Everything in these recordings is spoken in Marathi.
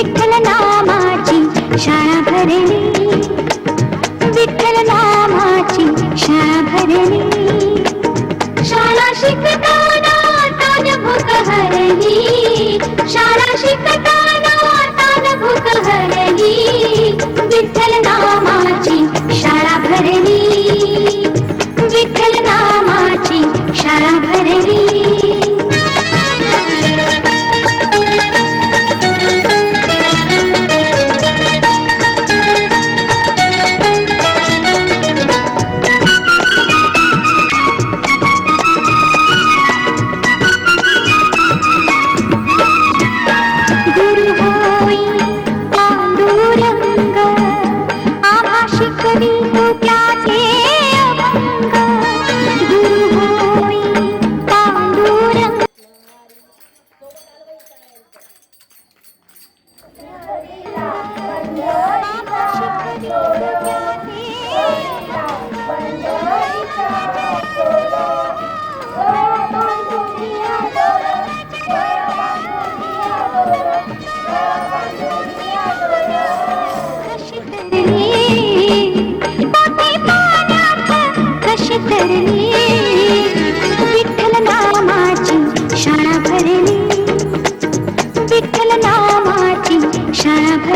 विठ्ठल नामाची शाळा भरली. विठ्ठल नामाची शाळा भरली. शाळा शिकताना ताजभूक हरली. शाळा शिकताना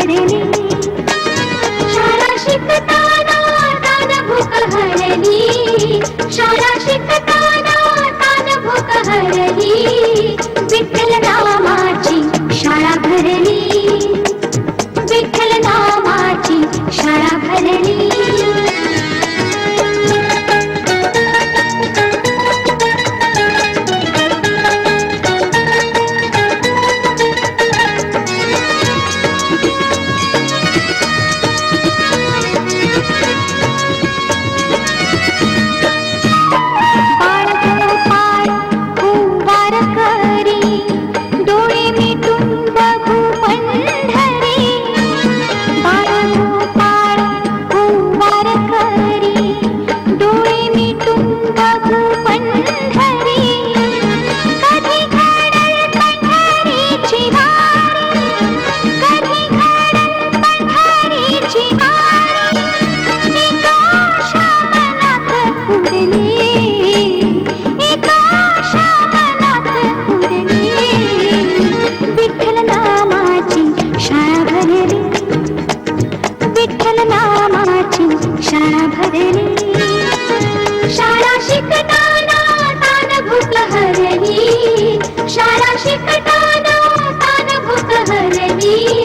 పడిని Thank you.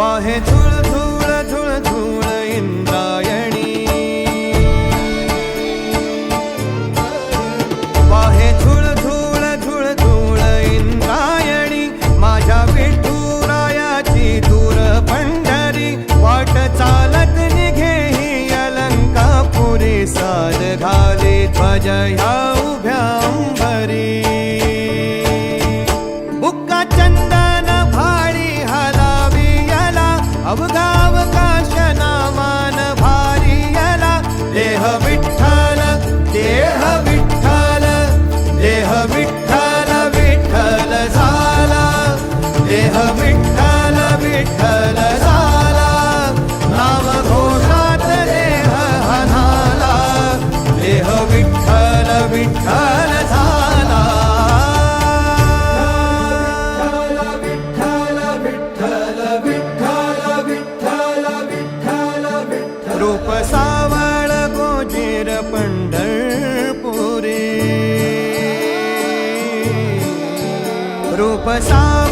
हवा है धुल धुल धुल धुल गोचिर पण्डनपुरी रूपाव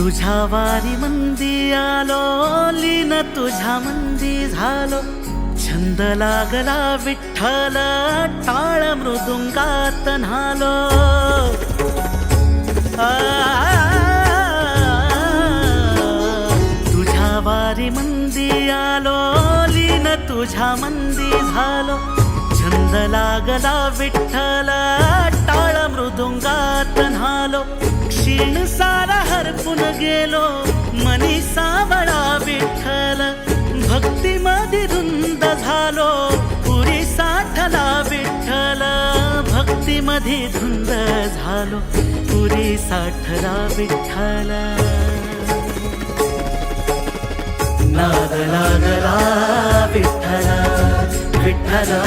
तुझ्या वारी मंदी आलो लीन तुझ्या मंदी झालो छंद लागला विठ्ठल टाळ मृदुंगात न्हालो तुझ्या वारी मंदी आलो लीन तुझ्या मंदी झालो छंद लागला विठ्ठल टाळ मृदुंगात न्हालो क्षीण सारा हरपून गेलो मनी सावळा विठ्ठल. भक्ती मधी रुंद झालो पुरी साठला विठ्ठल. भक्ती मधी धुंद झालो पुरी साठला विठ्ठल. नाद लागला विठ्ठला विठ्ठला.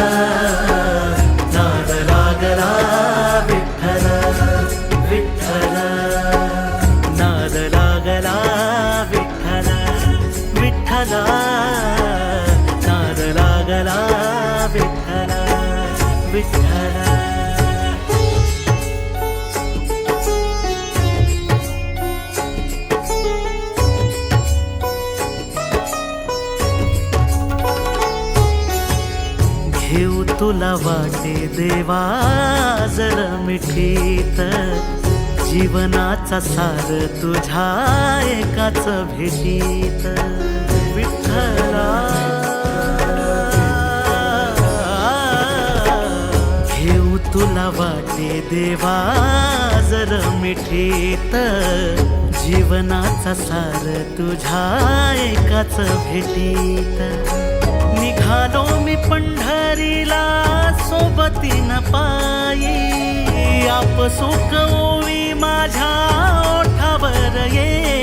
देवा जर मिठीत जीवनाचा सार तुझ्या एकाच भेटीत. विठ्ठला घेऊ तुला वाटे देवा जर मिठीत जीवनाचा सार तुझ्या एकाच भेटीत. निघालो मी पंढरीला सोबतीन पायी. आप सुख ओवी माझ्या ओठावर ये.